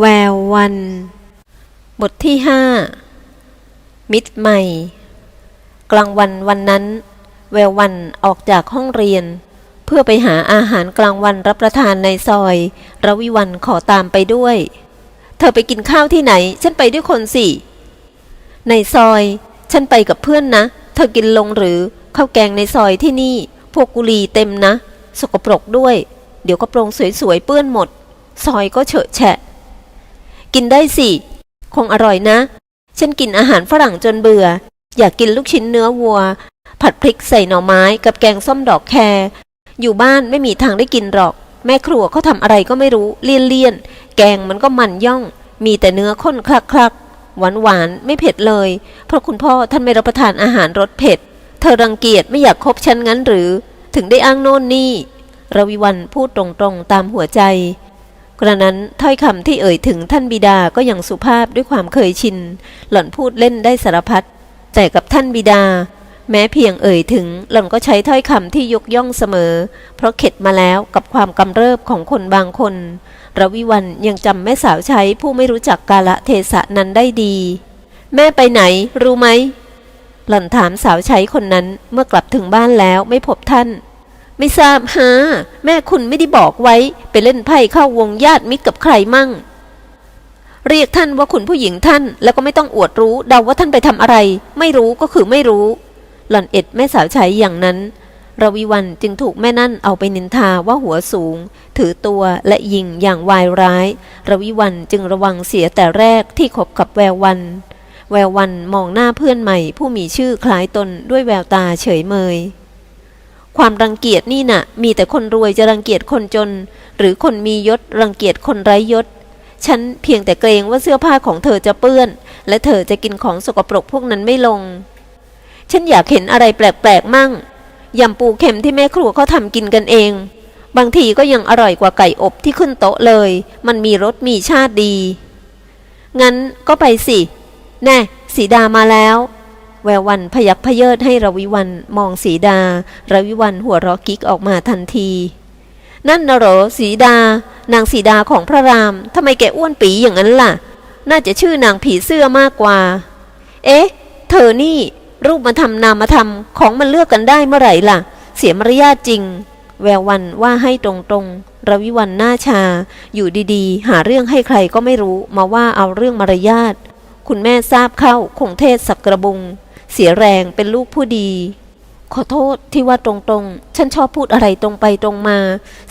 แวววัน บทที่ห้ามิตรใหม่ กลางวันวันนั้น แวววันออกจากห้องเรียน เพื่อไปหาอาหารกลางวันรับประทานในซอยระวิวันขอตามไปด้วย เธอไปกินข้าวที่ไหน ฉันไปด้วยคนสิ ในซอย ฉันไปกับเพื่อนนะ เธอกินลงหรือข้าวแกงในซอยที่นี่ พวกกุลีเต็มนะ สกปรกด้วย เดี๋ยวกระโปรงสวยๆเปื้อนหมด ซอยก็เฉอะแฉะ กินได้สิ คงอร่อยนะ ฉันกินอาหารฝรั่งจนเบื่อ อยากกินลูกชิ้นเนื้อวัว ผัดพริกใส่หน่อไม้กับแกงส้มดอกแครอยู่บ้านไม่มีทางได้กินหรอก แม่ครัวเขาทำอะไรก็ไม่รู้เลี่ยนเลี่ยนๆแกงมันก็มันย่อง มีแต่เนื้อข้นคลักคลักหวานหวานๆไม่เผ็ดเลย เพราะคุณพ่อท่านไม่รับประทานอาหารรสเผ็ด เธอรังเกียจไม่อยากคบฉันงั้นหรือ ถึงได้อ้างโน่นนี่ รวิวันพูดตรงๆตามหัวใจ กระนั้นถ้อยคำที่เอ่ยถึงท่านบิดาก็ยังสุภาพด้วยความเคยชิน หล่อนพูดเล่นได้สารพัดแต่กับท่านบิดา แม้เพียงเอ่ยถึง หล่อนก็ใช้ถ้อยคำที่ยกย่องเสมอ เพราะเข็ดมาแล้วกับความกำเริบของคนบางคนระวิวันยังจำแม่สาวใช้ผู้ไม่รู้จักกาละเทศะนั้นได้ดี แม่ไปไหน รู้ไหมหล่อนถามสาวใช้คนนั้นเมื่อกลับถึงบ้านแล้วไม่พบท่าน ไม่ทราบฮะแม่คุณไม่ได้บอกไว้ ไปเล่นไพ่เข้าวงญาติมิตรกับใครมั่ง เรียกท่านว่าคุณผู้หญิงท่าน แล้วก็ไม่ต้องอวดรู้เดาว่าท่านไปทำอะไร ไม่รู้ก็คือไม่รู้ หล่อนเอ็ดแม่สาวใช้อย่างนั้นระวิวันจึงถูกแม่นั่นเอาไปนินทาว่าหัวสูง ถือตัวและยิงอย่างวายร้ายระวิวันจึงระวังเสียแต่แรกที่คบกับแวววัน แวววันมองหน้าเพื่อนใหม่ผู้มีชื่อคล้ายตนด้วยแววตาเฉยเมย ความรังเกียจนี่น่ะ มีแต่คนรวยจะรังเกียจคนจน หรือคนมียศรังเกียจคนไร้ยศ ฉันเพียงแต่เกรงว่าเสื้อผ้าของเธอจะเปื้อน และเธอจะกินของสกปรกพวกนั้นไม่ลง ฉันอยากเห็นอะไรแปลกๆมั่งยำปูเข็มที่แม่ครัวเขาทำกินกันเอง บางทีก็ยังอร่อยกว่าไก่อบที่ขึ้นโต๊ะเลย มันมีรสมีชาติดี งั้นก็ไปสิ แน่สีดามาแล้ว แวววันพยักพเยิดให้ระวิวันมองสีดา ระวิวันหัวเราะกิ๊กออกมาทันที นั่นนะเหรอสีดา นางสีดาของพระรามทำไมแกอ้วนปีอย่างนั้นล่ะ น่าจะชื่อนางผีเสื้อมากกว่า เอ๊ะ เธอนี่ รูปมาทำนามมาทำของมันเลือกกันได้เมื่อไหร่ล่ะ เสียมารยาทจริง แวววันว่าให้ตรงๆ ระวิวันหน้าชา อยู่ดีๆ หาเรื่องให้ใครก็ไม่รู้มาว่าเอาเรื่องมารยาทคุณแม่ทราบเข้าคงเทศสักกระบุง เสียแรงเป็นลูกผู้ดี ขอโทษที่ว่าตรงๆ ฉันชอบพูดอะไรตรงไปตรงมา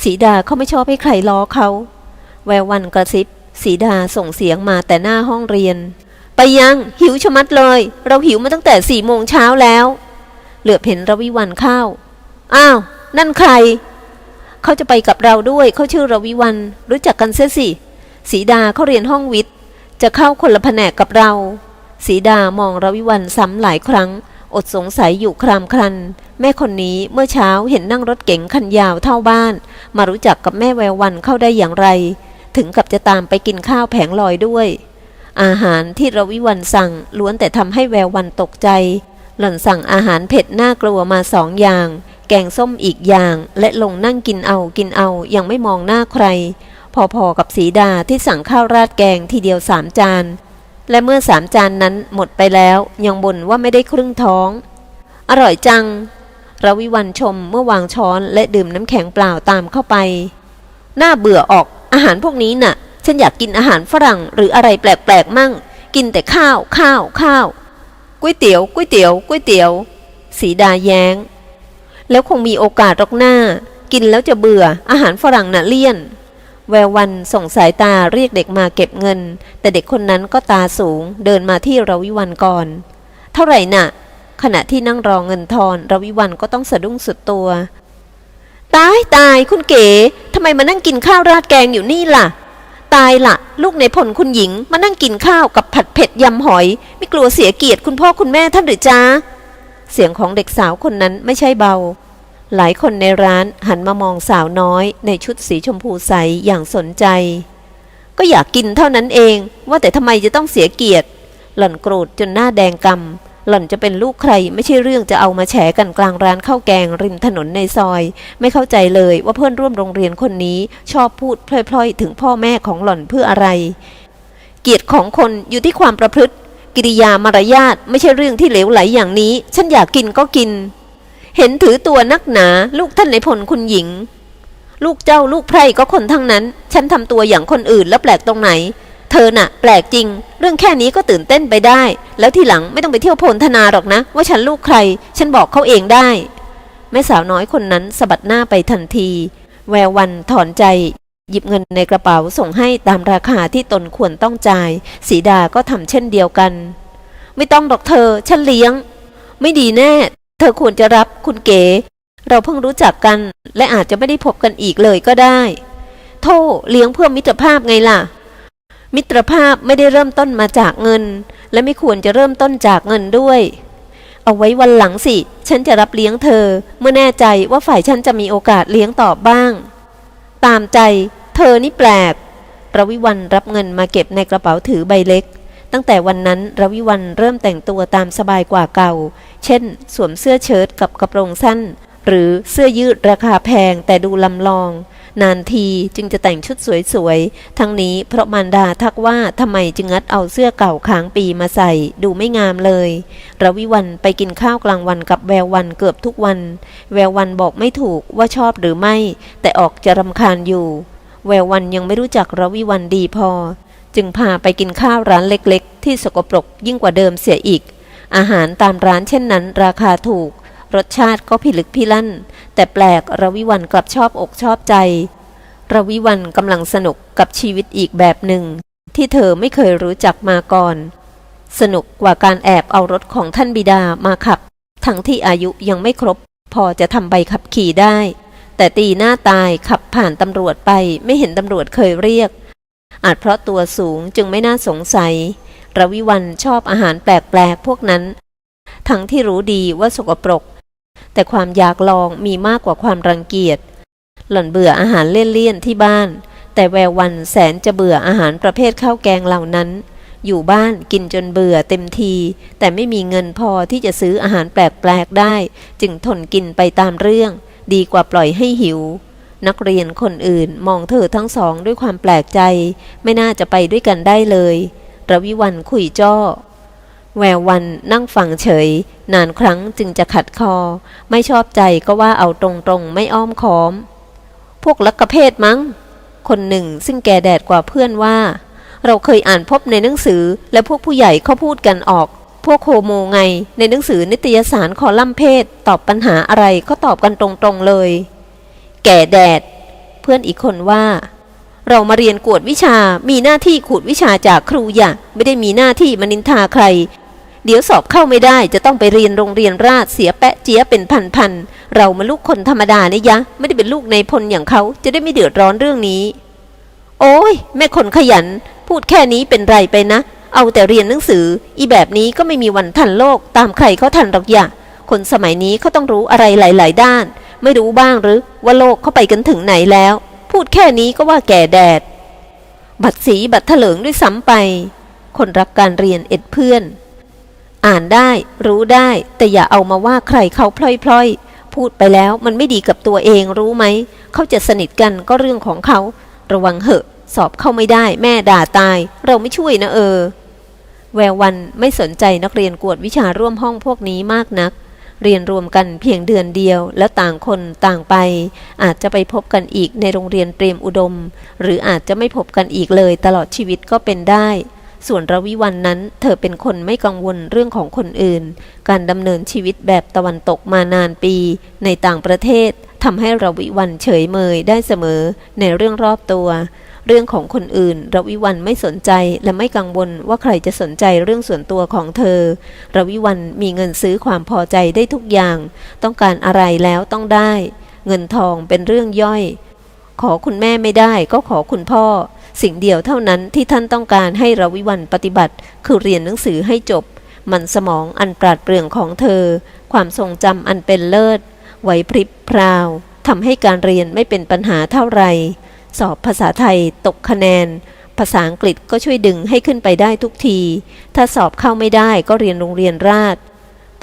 สีดาเขาไม่ชอบให้ใครล้อเขาแวววันกระซิบ สีดาส่งเสียงมาแต่หน้าห้องเรียน ไปยังหิวชะมัดเลย เราหิวมาตั้งแต่สี่โมงเช้าแล้ว เหลือบเห็นรวิวันเข้า อ้าว นั่นใคร เขาจะไปกับเราด้วยเขาชื่อรวิวันรู้จักกันเสียสิ สีดาเขาเรียนห้องวิทย์ จะเข้าคนละแผนกกับเรา สีดามองรวิวันซ้ำหลายครั้ง อดสงสัยอยู่ครามครัน แม่คนนี้เมื่อเช้าเห็นนั่งรถเก๋งคันยาวเท่าบ้าน มารู้จักกับแม่แวววันเข้าได้อย่างไร ถึงกับจะตามไปกินข้าวแผงลอยด้วย อาหารที่รวิวันสั่งล้วนแต่ทำให้แวววันตกใจ หล่อนสั่งอาหารเผ็ดน่ากลัวมาสองอย่าง แกงส้มอีกอย่าง และลงนั่งกินเอากินเอายังไม่มองหน้าใคร พอๆกับสีดาที่สั่งข้าวราดแกงทีเดียวสามจาน และเมื่อสามจานนั้นหมดไปแล้ว ยังบ่นว่าไม่ได้ครึ่งท้อง อร่อยจังรวิวันชมเมื่อวางช้อนและดื่มน้ำแข็งเปล่าตามเข้าไป น่าเบื่อออกอาหารพวกนี้น่ะ ฉันอยากกินอาหารฝรั่งหรืออะไรแปลกๆมั่ง กินแต่ข้าวข้าวข้าวก๋วยเตี๋ยวก๋วยเตี๋ยวก๋วยเตี๋ยวสีดาแย้ง แล้วคงมีโอกาสรอกหน้า กินแล้วจะเบื่ออาหารฝรั่งน่ะเลี่ยน แวววันส่งสายตาเรียกเด็กมาเก็บเงิน แต่เด็กคนนั้นก็ตาสูงเดินมาที่รวิวันก่อน เท่าไหร่น่ะ ขณะที่นั่งรอเงินทอนรวิวันก็ต้องสะดุ้งสุดตัว ตายตายคุณเก๋ทำไมมานั่งกินข้าวราดแกงอยู่นี่ล่ะ ตายละลูกในผลคุณหญิงมานั่งกินข้าวกับผัดเผ็ดยำหอย ไม่กลัวเสียเกียรติคุณพ่อคุณแม่ท่านหรือจ้าเสียงของเด็กสาวคนนั้นไม่ใช่เบา หลายคนในร้านหันมามองสาวน้อยในชุดสีชมพูใสอย่างสนใจ ก็อยากกินเท่านั้นเองว่าแต่ทำไมจะต้องเสียเกียรติ หล่อนโกรธจนหน้าแดงกำหล่อนจะเป็นลูกใครไม่ใช่เรื่องจะเอามาแฉกันกลางร้านข้าวแกงริมถนนในซอย ไม่เข้าใจเลยว่าเพื่อนร่วมโรงเรียนคนนี้ชอบพูดพล่อยๆ ถึงพ่อแม่ของหล่อนเพื่ออะไร เกียรติของคนอยู่ที่ความประพฤติ กิริยามารยาทไม่ใช่เรื่องที่เหลวไหลอย่างนี้ ฉันอยากกินก็กิน เห็นถือตัวนักหนา ลูกท่านในพลคุณหญิง ลูกเจ้าลูกไพร่ก็คนทั้งนั้น ฉันทำตัวอย่างคนอื่นแล้วแปลกตรงไหน เธอน่ะ แปลกจริง เรื่องแค่นี้ก็ตื่นเต้นไปได้ แล้วทีหลังไม่ต้องไปเที่ยวโพลธนาหรอกนะ ว่าฉันลูกใคร ฉันบอกเขาเองได้ แม่สาวน้อยคนนั้นสะบัดหน้าไปทันที แวววันถอนใจหยิบเงินในกระเป๋าส่งให้ตามราคาที่ตนควรต้องจ่าย สีดาก็ทำเช่นเดียวกัน ไม่ต้องหรอกเธอ ฉันเลี้ยง ไม่ดีแน่ เธอควรจะรับคุณเก๋ เราเพิ่งรู้จักกัน และอาจจะไม่ได้พบกันอีกเลยก็ได้ โทษเลี้ยงเพื่อมิตรภาพไงล่ะ มิตรภาพไม่ได้เริ่มต้นมาจากเงิน และไม่ควรจะเริ่มต้นจากเงินด้วย เอาไว้วันหลังสิ ฉันจะรับเลี้ยงเธอ เมื่อแน่ใจว่าฝ่ายฉันจะมีโอกาสเลี้ยงตอบบ้าง ตามใจ เธอนี่แปลกระวิวันรับเงินมาเก็บในกระเป๋าถือใบเล็ก ตั้งแต่วันนั้นรวิวันเริ่มแต่งตัวตามสบายกว่าเก่า เช่น สวมเสื้อเชิ้ตกับกระโปรงสั้น หรือเสื้อยืดราคาแพงแต่ดูลำลอง นานทีจึงจะแต่งชุดสวยๆ ทั้งนี้เพราะมารดาทักว่าทำไมจึงงัดเอาเสื้อเก่าค้างปีมาใส่ ดูไม่งามเลย รวิวันไปกินข้าวกลางวันกับแวววันเกือบทุกวัน แวววันบอกไม่ถูกว่าชอบหรือไม่ แต่ออกจะรำคาญอยู่ แวววันยังไม่รู้จักรวิวันดีพอ จึงพาไปกินข้าวร้านเล็กๆ ที่สกปรกยิ่งกว่าเดิมเสียอีก อาหารตามร้านเช่นนั้น ราคาถูก รสชาติก็พิลึกพิลั่น แต่แปลกระวิวันกลับชอบอกชอบใจ ระวิวันกำลังสนุกกับชีวิตอีกแบบหนึ่ง ที่เธอไม่เคยรู้จักมาก่อน สนุกกว่าการแอบเอารถของท่านบิดามาขับ ทั้งที่อายุยังไม่ครบ พอจะทำใบขับขี่ได้ แต่ตีหน้าตายขับผ่านตำรวจไปไม่เห็นตำรวจเคยเรียก อาจเพราะตัวสูงจึงไม่น่าสงสัยรวิวันชอบอาหารแปลกๆพวกนั้น ทั้งที่รู้ดีว่าสกปรก แต่ความอยากลองมีมากกว่าความรังเกียจ หล่อนเบื่ออาหารเลี่ยนๆที่บ้าน แต่แวววันแสนจะเบื่ออาหารประเภทข้าวแกงเหล่านั้น อยู่บ้านกินจนเบื่อเต็มที แต่ไม่มีเงินพอที่จะซื้ออาหารแปลกๆได้ จึงทนกินไปตามเรื่อง ดีกว่าปล่อยให้หิว นักเรียนคนอื่นมองเธอทั้งสองด้วยความแปลกใจ ไม่น่าจะไปด้วยกันได้เลยระวิวันคุยจ้อ แวววันนั่งฟังเฉย นานครั้งจึงจะขัดคอ ไม่ชอบใจก็ว่าเอาตรงๆ ไม่อ้อมค้อม พวกลักกะเพศมั้ง คนหนึ่งซึ่งแก่แดดกว่าเพื่อนว่า เราเคยอ่านพบในหนังสือและพวกผู้ใหญ่เขาพูดกันออก พวกโฮโมไง ในหนังสือนิตยสารคอลัมน์เพศ ตอบปัญหาอะไรก็ตอบกันตรงๆเลย แก่แดด เพื่อนอีกคนว่า เรามาเรียนกวดวิชา มีหน้าที่ขูดวิชาจากครูอย่าไม่ได้มีหน้าที่มานินทาใคร เดี๋ยวสอบเข้าไม่ได้จะต้องไปเรียนโรงเรียนราชเสียแปะเจี๊ยเป็นพันๆ เรามาลูกคนธรรมดาเนี่ยยะ ไม่ได้เป็นลูกในพลอย่างเขาจะได้ไม่เดือดร้อนเรื่องนี้ โอ้ยแม่คนขยัน พูดแค่นี้เป็นไรไปนะ เอาแต่เรียนหนังสือ อีแบบนี้ก็ไม่มีวันทันโลกตามใครเขาทันหรอกอย่าคนสมัยนี้เขาต้องรู้อะไรหลาย ๆ ด้าน ไม่รู้บ้างหรือว่าโลกเขาไปกันถึงไหนแล้ว พูดแค่นี้ก็ว่าแก่แดด บัตรสีบัตรเถลิงด้วยซ้ำไป คนรักการเรียนเอ็ดเพื่อน อ่านได้รู้ได้ แต่อย่าเอามาว่าใครเขาพล่อยๆ พูดไปแล้วมันไม่ดีกับตัวเองรู้ไหม เขาจะสนิทกันก็เรื่องของเขา ระวังเหอะ สอบเข้าไม่ได้แม่ด่าตาย เราไม่ช่วยนะเออ แวววันไม่สนใจนักเรียนกวดวิชาร่วมห้องพวกนี้มากนัก เรียนรวมกันเพียงเดือนเดียว แล้วต่างคนต่างไป อาจจะไปพบกันอีกในโรงเรียนเตรียมอุดม หรืออาจจะไม่พบกันอีกเลยตลอดชีวิตก็เป็นได้ ส่วนระวิวันนั้น เธอเป็นคนไม่กังวลเรื่องของคนอื่น การดำเนินชีวิตแบบตะวันตกมานานปี ในต่างประเทศทำให้ระวิวันเฉยเมยได้เสมอในเรื่องรอบตัว เรื่องของคนอื่นรวิวันไม่สนใจและไม่กังวลว่าใครจะสนใจเรื่องส่วนตัวของเธอรวิวันมีเงินซื้อความพอใจได้ทุกอย่าง ต้องการอะไรแล้วต้องได้ เงินทองเป็นเรื่องย่อย ขอคุณแม่ไม่ได้ก็ขอคุณพ่อ สิ่งเดียวเท่านั้นที่ท่านต้องการให้รวิวันปฏิบัติ คือเรียนหนังสือให้จบ มันสมองอันปราดเปรื่องของเธอ ความทรงจำอันเป็นเลิศไหวพริบพราวทำให้การเรียนไม่เป็นปัญหาเท่าไหร่ สอบภาษาไทยตกคะแนน ภาษาอังกฤษก็ช่วยดึงให้ขึ้นไปได้ทุกที ถ้าสอบเข้าไม่ได้ก็เรียนโรงเรียนราช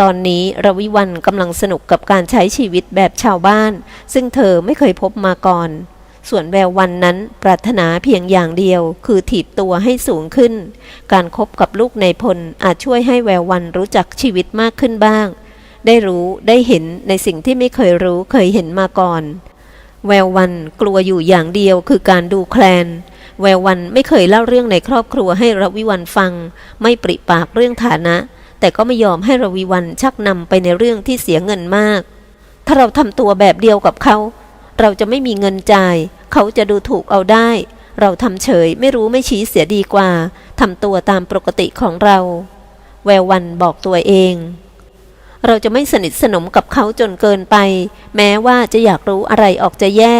ตอนนี้ระวิวันกำลังสนุกกับการใช้ชีวิตแบบชาวบ้าน ซึ่งเธอไม่เคยพบมาก่อน ส่วนแวววันนั้นปรารถนาเพียงอย่างเดียว คือถีบตัวให้สูงขึ้น การคบกับลูกในพลอาจช่วยให้แวววันรู้จักชีวิตมากขึ้นบ้าง ได้รู้ได้เห็นในสิ่งที่ไม่เคยรู้เคยเห็นมาก่อน แวววันกลัวอยู่อย่างเดียวคือการดูแคลน แวววันไม่เคยเล่าเรื่องในครอบครัวให้ระวิวันฟัง ไม่ปริปากเรื่องฐานะ แต่ก็ไม่ยอมให้ระวิวันชักนำไปในเรื่องที่เสียเงินมาก ถ้าเราทำตัวแบบเดียวกับเขา เราจะไม่มีเงินจ่าย เขาจะดูถูกเอาได้ เราทำเฉยไม่รู้ไม่ชี้เสียดีกว่าทำตัวตามปกติของเรา แวววันบอกตัวเอง เราจะไม่สนิทสนมกับเขาจนเกินไป แม้ว่าจะอยากรู้อะไรออกจะแย่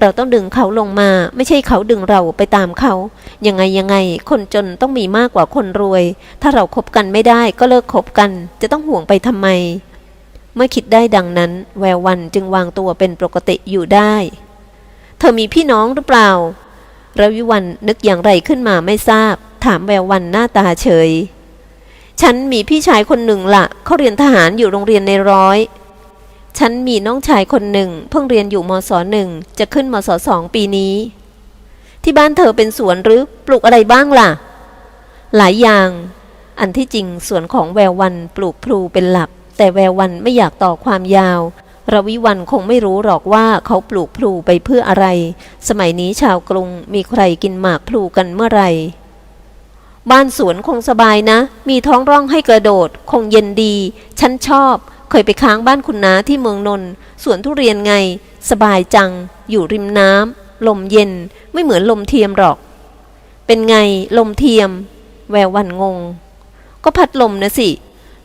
เราต้องดึงเขาลงมา ไม่ใช่เขาดึงเราไปตามเขายังไงยังไง คนจนต้องมีมากกว่าคนรวย ถ้าเราคบกันไม่ได้ก็เลิกคบกัน จะต้องห่วงไปทำไม เมื่อคิดได้ดังนั้น แวววันจึงวางตัวเป็นปกติอยู่ได้ เธอมีพี่น้องหรือเปล่าระวิวันนึกอย่างไรขึ้นมาไม่ทราบ ถามแวววันหน้าตาเฉย ฉันมีพี่ชายคนหนึ่งละ่ะเขาเรียนทหารอยู่โรงเรียนในร้อย ฉันมีน้องชายคนหนึ่ง เพิ่งเรียนอยู่มศหนึ่งจะขึ้นมศสองปีนี้ ที่บ้านเธอเป็นสวนหรือปลูกอะไรบ้างล่ะ หลายอย่าง อันที่จริงสวนของแวววันปลูกพลูเป็นหลัก แต่แวววันไม่อยากต่อความยาวระวิวันคงไม่รู้หรอกว่าเขาปลูกพลูไปเพื่ออะไร สมัยนี้ชาวกรุงมีใครกินหมากพลูกันเมื่อไหร่ บ้านสวนคงสบายนะ มีท้องร่องให้กระโดด คงเย็นดี ฉันชอบ เคยไปค้างบ้านคุณน้าที่เมืองนนท์สวนทุเรียนไง สบายจัง อยู่ริมน้ำลมเย็น ไม่เหมือนลมเทียมหรอก เป็นไงลมเทียม แวววันงง ก็พัดลมนะสิ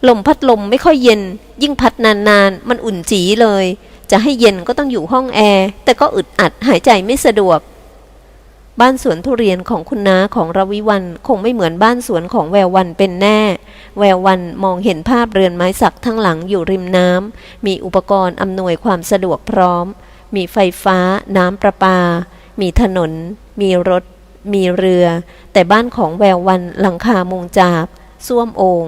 ลมพัดลมไม่ค่อยเย็น ยิ่งพัดนานๆ มันอุ่นจีเลย จะให้เย็นก็ต้องอยู่ห้องแอร์ แต่ก็อึดอัดหายใจไม่สะดวก บ้านสวนทุเรียนของคุณน้าของรวิวันคงไม่เหมือนบ้านสวนของแวววันเป็นแน่ แวววันมองเห็นภาพเรือนไม้สักทั้งหลังอยู่ริมน้ำ มีอุปกรณ์อำนวยความสะดวกพร้อม มีไฟฟ้า น้ำประปา มีถนน มีรถ มีเรือ แต่บ้านของแวววันหลังคามุงจากส้วมโอง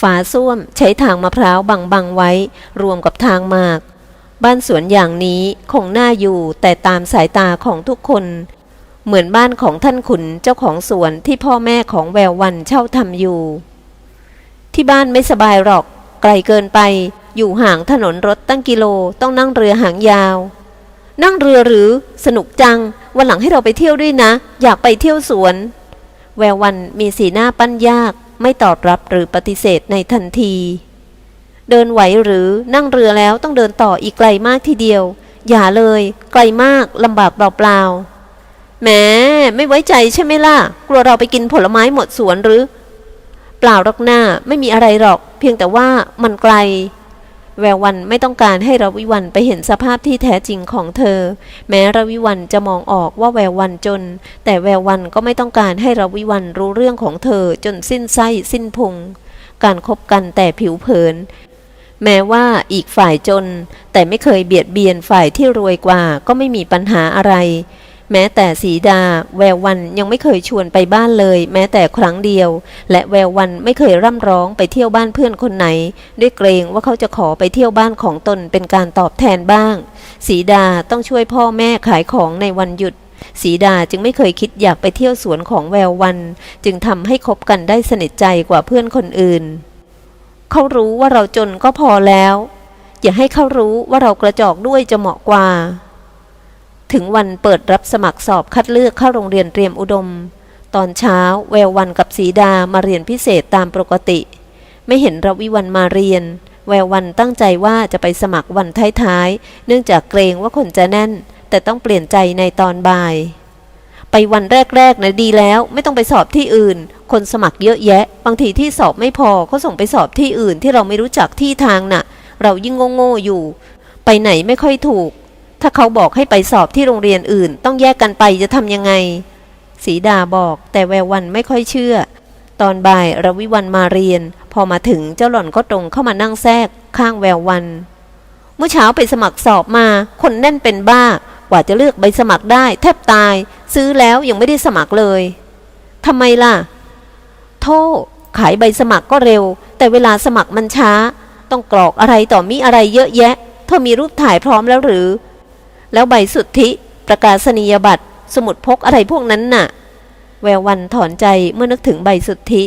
ฝาส้วมใช้ทางมะพร้าวบังบังไว้ รวมกับทางมาก บ้านสวนอย่างนี้คงน่าอยู่แต่ตามสายตาของทุกคน เหมือนบ้านของท่านขุนเจ้าของสวนที่พ่อแม่ของแวววันเช่าทำอยู่ ที่บ้านไม่สบายหรอก ไกลเกินไป อยู่ห่างถนนรถตั้งกิโลต้องนั่งเรือหางยาว นั่งเรือหรือสนุกจัง วันหลังให้เราไปเที่ยวด้วยนะ อยากไปเที่ยวสวน แวววันมีสีหน้าปั้นยาก ไม่ตอบรับหรือปฏิเสธในทันที เดินไหวหรือนั่งเรือแล้วต้องเดินต่ออีกไกลมากทีเดียว อย่าเลย ไกลมากลำบากเปล่าๆ แหมไม่ไว้ใจใช่ไหมล่ะ กลัวเราไปกินผลไม้หมดสวนหรือ เปล่าหรอกหน้าไม่มีอะไรหรอก เพียงแต่ว่ามันไกล แวววันไม่ต้องการให้ระวิวันไปเห็นสภาพที่แท้จริงของเธอ แม้ระวิวันจะมองออกว่าแวววันจน แต่แวววันก็ไม่ต้องการให้ระวิวันรู้เรื่องของเธอจนสิ้นไส้สิ้นพุง การคบกันแต่ผิวเผินแม้ว่าอีกฝ่ายจน แต่ไม่เคยเบียดเบียนฝ่ายที่รวยกว่าก็ไม่มีปัญหาอะไร แม้แต่สีดา แวววันยังไม่เคยชวนไปบ้านเลย แม้แต่ครั้งเดียว และแวววันไม่เคยร่ำร้องไปเที่ยวบ้านเพื่อนคนไหน ด้วยเกรงว่าเขาจะขอไปเที่ยวบ้านของตนเป็นการตอบแทนบ้าง สีดาต้องช่วยพ่อแม่ขายของในวันหยุดสีดาจึงไม่เคยคิดอยากไปเที่ยวสวนของแวววัน จึงทำให้คบกันได้สนิทใจกว่าเพื่อนคนอื่น เขารู้ว่าเราจนก็พอแล้ว อย่าให้เขารู้ว่าเรากระจอกด้วยจะเหมาะกว่า ถึงวันเปิดรับสมัครสอบคัดเลือกเข้าโรงเรียนเตรียมอุดม ตอนเช้า แวววันกับสีดามาเรียนพิเศษตามปกติ ไม่เห็นรวิวันมาเรียน แวววันตั้งใจว่าจะไปสมัครวันท้ายๆ เนื่องจากเกรงว่าคนจะแน่น แต่ต้องเปลี่ยนใจในตอนบ่าย ไปวันแรกๆนะดีแล้ว ไม่ต้องไปสอบที่อื่น คนสมัครเยอะแยะ บางทีที่สอบไม่พอเขาส่งไปสอบที่อื่นที่เราไม่รู้จักที่ทางน่ะ เรายิ่งโง่ๆอยู่ ไปไหนไม่ค่อยถูก ถ้าเขาบอกให้ไปสอบที่โรงเรียนอื่น ต้องแยกกันไปจะทำยังไง สีดาบอกแต่แวววันไม่ค่อยเชื่อ ตอนบ่ายรวิวันมาเรียน พอมาถึงเจ้าหล่อนก็ตรงเข้ามานั่งแทรก ข้างแวววัน เมื่อเช้าไปสมัครสอบมา คนแน่นเป็นบ้า กว่าจะเลือกใบสมัครได้ แทบตาย ซื้อแล้วยังไม่ได้สมัครเลยทำไมล่ะ โทษขายใบสมัครก็เร็ว แต่เวลาสมัครมันช้า ต้องกรอกอะไรต่อมีอะไรเยอะแยะ เธอมีรูปถ่ายพร้อมแล้วหรือ แล้วใบสุทธิ ประกาศนียบัตร สมุดพกอะไรพวกนั้นน่ะ แวววันถอนใจเมื่อนึกถึงใบสุทธิ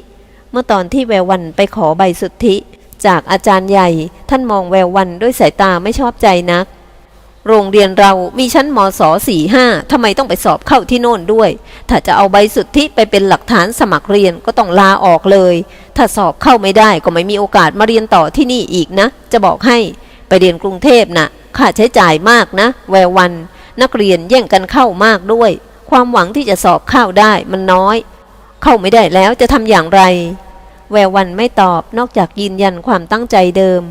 เมื่อตอนที่แวววันไปขอใบสุทธิ จากอาจารย์ใหญ่ ท่านมองแวววันด้วยสายตาไม่ชอบใจนัก โรงเรียนเรามีชั้นมศสี่ห้าทำไมต้องไปสอบเข้าที่โน่นด้วย ถ้าจะเอาใบสุทธิไปเป็นหลักฐานสมัครเรียนก็ต้องลาออกเลย ถ้าสอบเข้าไม่ได้ก็ไม่มีโอกาสมาเรียนต่อที่นี่อีกนะ จะบอกให้ ไปเรียนกรุงเทพนะ่ะค่าใช้จ่ายมากนะ แวววัน นักเรียนแย่งกันเข้ามากด้วย ความหวังที่จะสอบเข้าได้มันน้อย เข้าไม่ได้แล้วจะทำอย่างไร แวววันไม่ตอบนอกจากยืนยันความตั้งใจเดิม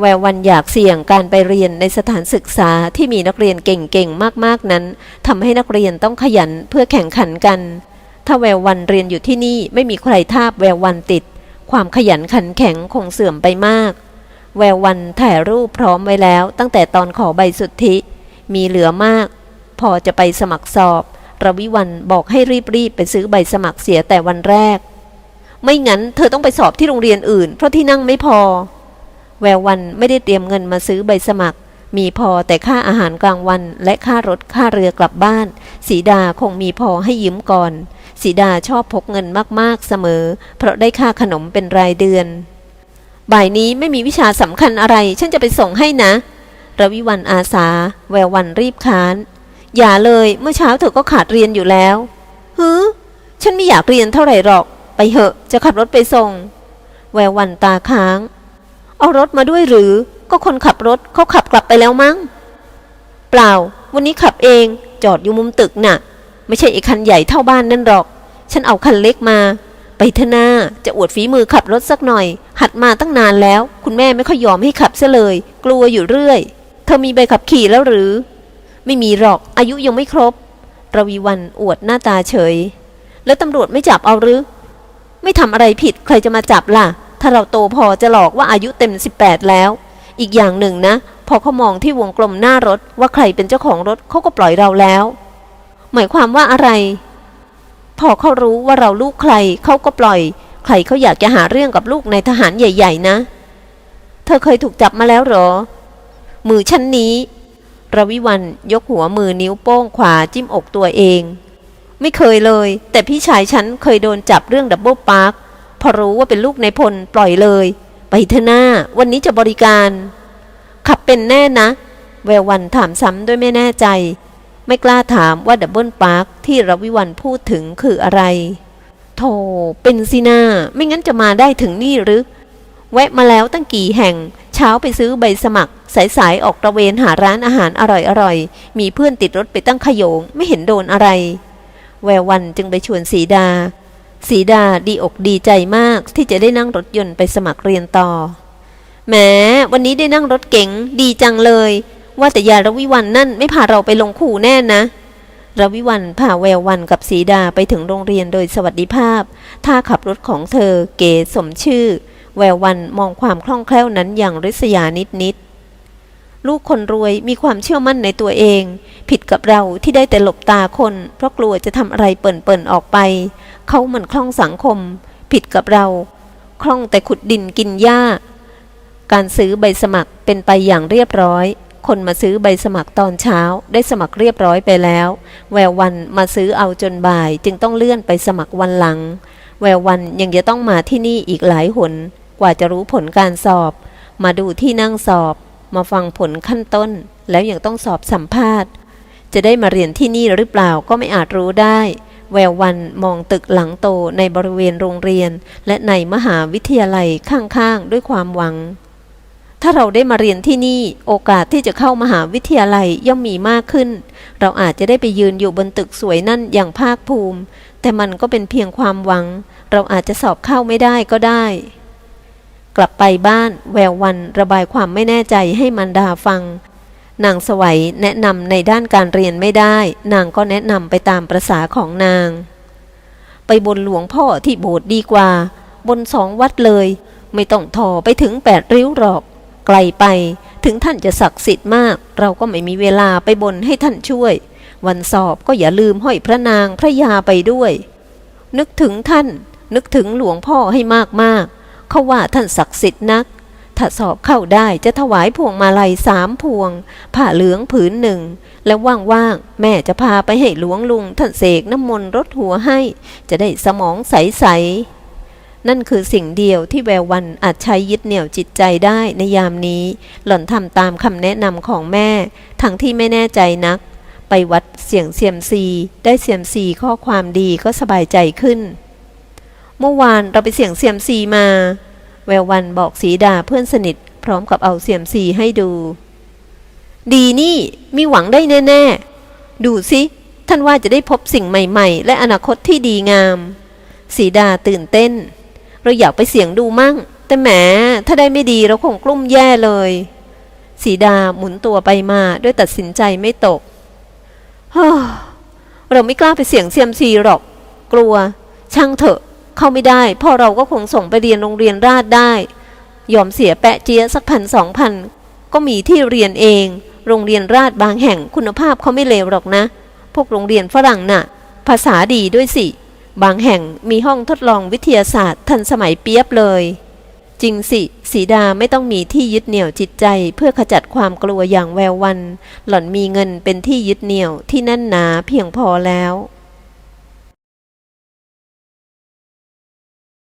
แวววันอยากเสี่ยงการไปเรียนในสถานศึกษาที่มีนักเรียนเก่งๆมากๆนั้นทำให้นักเรียนต้องขยันเพื่อแข่งขันกัน ถ้าแวววันเรียนอยู่ที่นี่ไม่มีใครทาบแวววันติด ความขยันขันแข็งคงเสื่อมไปมาก แวววันถ่ายรูปพร้อมไว้แล้ว ตั้งแต่ตอนขอใบสุทธิ มีเหลือมาก พอจะไปสมัครสอบ ระวิวันบอกให้รีบๆไปซื้อใบสมัครเสียแต่วันแรก ไม่งั้นเธอต้องไปสอบที่โรงเรียนอื่น เพราะที่นั่งไม่พอ แวววันไม่ได้เตรียมเงินมาซื้อใบสมัคร มีพอแต่ค่าอาหารกลางวัน และค่ารถค่าเรือกลับบ้าน สีดาคงมีพอให้ยืมก่อนสีดาชอบพกเงินมากๆเสมอ เพราะได้ค่าขนมเป็นรายเดือน บ่ายนี้ไม่มีวิชาสำคัญอะไร ฉันจะไปส่งให้นะระวิวันอาสา แวววันรีบค้าน อย่าเลยเมื่อเช้าเธอก็ขาดเรียนอยู่แล้วฮึฉันไม่อยากเรียนเท่าไหร่หรอก ไปเหอะ จะขับรถไปส่ง แวววันตาค้าง เอารถมาด้วยหรือ ก็คนขับรถเขาขับกลับไปแล้วมั้ง เปล่า วันนี้ขับเอง จอดอยู่มุมตึกน่ะ ไม่ใช่ไอ้คันใหญ่เท่าบ้านนั่นหรอก ฉันเอาคันเล็กมา ไปเถอะนาจะอวดฝีมือขับรถสักหน่อย หัดมาตั้งนานแล้ว คุณแม่ไม่ค่อยยอมให้ขับเสียเลย กลัวอยู่เรื่อย เธอมีใบขับขี่แล้วหรือ ไม่มีหรอกอายุยังไม่ครบระวีวันอวดหน้าตาเฉย แล้วตำรวจไม่จับเอาหรือ ไม่ทำอะไรผิดใครจะมาจับล่ะ ถ้าเราโตพอจะหลอกว่าอายุเต็ม 18 แล้ว อีกอย่างหนึ่งนะ พอเขามองที่วงกลมหน้ารถว่าใครเป็นเจ้าของรถเขาก็ปล่อยเราแล้ว หมายความว่าอะไร พอเขารู้ว่าเราลูกใครเขาก็ปล่อย ใครเขาอยากจะหาเรื่องกับลูกในทหารใหญ่ ๆ นะ เธอเคยถูกจับมาแล้วเหรอ มือชั้นนี้ระวิวันยกหัวมือนิ้วโป้งขวาจิ้มอกตัวเอง ไม่เคยเลย แต่พี่ชายฉันเคยโดนจับเรื่องดับเบิลปาร์คพอรู้ว่าเป็นลูกในพลปล่อยเลย ไปเถอะหน้า วันนี้จะบริการ ขับเป็นแน่นะ แวววันถามซ้ำด้วยไม่แน่ใจ ไม่กล้าถามว่าดับเบิลปาร์คที่รวิวันพูดถึงคืออะไร โธ่เป็นสินาไม่งั้นจะมาได้ถึงนี่หรือ แวะมาแล้วตั้งกี่แห่ง เช้าไปซื้อใบสมัคร สายๆ ออกตระเวนหาร้านอาหารอร่อยๆ มีเพื่อนติดรถไปตั้งขโยง ไม่เห็นโดนอะไร แวววันจึงไปชวนสีดา สีดาดีอกดีใจมากที่จะได้นั่งรถยนต์ไปสมัครเรียนต่อแหมวันนี้ได้นั่งรถเก๋งดีจังเลย ว่าแต่ยารวิวันนั่นไม่พาเราไปลงขู่แน่นะรวิวันพาแวววันกับสีดาไปถึงโรงเรียนโดยสวัสดิภาพ ท่าขับรถของเธอเก๋สมชื่อ แวววันมองความคล่องแคล่วนั้นอย่างริษยานิดนิดลูกคนรวยมีความเชื่อมั่นในตัวเอง ผิดกับเราที่ได้แต่หลบตาคน เพราะกลัวจะทำอะไรเปิ่นๆออกไป เขาเหมันคล่องสังคม ผิดกับเรา คล่องแต่ขุดดินกินหญ้า การซื้อใบสมัครเป็นไปอย่างเรียบร้อย คนมาซื้อใบสมัครตอนเช้า ได้สมัครเรียบร้อยไปแล้ว แวววันมาซื้อเอาจนบ่าย จึงต้องเลื่อนไปสมัครวันหลัง แวววันยังจะต้องมาที่นี่อีกหลายหน กว่าจะรู้ผลการสอบ มาดูที่นั่งสอบ มาฟังผลขั้นต้น แล้วยังต้องสอบสัมภาษณ์ จะได้มาเรียนที่นี่หรือเปล่าก็ไม่อาจรู้ได้ แวววันมองตึกหลังโตในบริเวณโรงเรียน และในมหาวิทยาลัยข้างๆด้วยความหวัง ถ้าเราได้มาเรียนที่นี่โอกาสที่จะเข้ามหาวิทยาลัยย่อมมีมากขึ้น เราอาจจะได้ไปยืนอยู่บนตึกสวยนั่นอย่างภาคภูมิ แต่มันก็เป็นเพียงความหวัง เราอาจจะสอบเข้าไม่ได้ก็ได้ กลับไปบ้านแวววันระบายความไม่แน่ใจให้มันดาฟัง นางสวัยแนะนำในด้านการเรียนไม่ได้ นางก็แนะนำไปตามประษาของนาง ไปบนหลวงพ่อที่โบสถ์ดีกว่า บนสองวัดเลย ไม่ต้องทอไปถึงแปดริ้วหรอก ไกลไป ถึงท่านจะศักดิ์สิทธิ์มาก เราก็ไม่มีเวลาไปบนให้ท่านช่วย วันสอบก็อย่าลืมห้อยพระนางพระยาไปด้วย นึกถึงท่าน นึกถึงหลวงพ่อให้มากๆ เขาว่าท่านศักดิ์สิทธิ์นัก ถ้าสอบเข้าได้จะถวายพวงมาลัยสามพวง ผ้าเหลืองผืนหนึ่ง แล้วว่างๆ แม่จะพาไปให้หลวงลุงท่านเสกน้ำมนต์รดหัวให้ จะได้สมองใสๆ นั่นคือสิ่งเดียวที่แวววันอาจใช้ยึดเหนี่ยวจิตใจได้ในยามนี้ หล่อนทำตามคำแนะนำของแม่ ทั้งที่ไม่แน่ใจนัก ไปวัดเสียงเซียมซี ได้เซียมซีข้อความดีก็สบายใจขึ้น เมื่อวานเราไปเสี่ยงเซียมซีมา แวววันบอกสีดาเพื่อนสนิท พร้อมกับเอาเซียมซีให้ดู ดีนี่มีหวังได้แน่ ๆ ดูสิท่านว่าจะได้พบสิ่งใหม่ ๆ และอนาคตที่ดีงาม สีดาตื่นเต้น เราอยากไปเสี่ยงดูมั่ง แต่แหมถ้าได้ไม่ดีเราคงกลุ้มแย่เลย สีดาหมุนตัวไปมาด้วยตัดสินใจไม่ตกเราไม่กล้าไปเสี่ยงเซียมซีหรอก กลัว ช่างเถอะ เข้าไม่ได้ พ่อเราก็คงส่งไปเรียนโรงเรียนราชได้ ยอมเสียแปะเจี๊ยสักพันสองพันก็มีที่เรียนเอง โรงเรียนราชบางแห่งคุณภาพเขาไม่เลวหรอกนะ พวกโรงเรียนฝรั่งน่ะ ภาษาดีด้วยสิ บางแห่งมีห้องทดลองวิทยาศาสตร์ทันสมัยเปียบเลย จริงสิ สีดาไม่ต้องมีที่ยึดเหนี่ยวจิตใจ เพื่อขจัดความกลัวอย่างแวววัน หล่อนมีเงินเป็นที่ยึดเหนี่ยวที่แน่นหนาเพียงพอแล้ว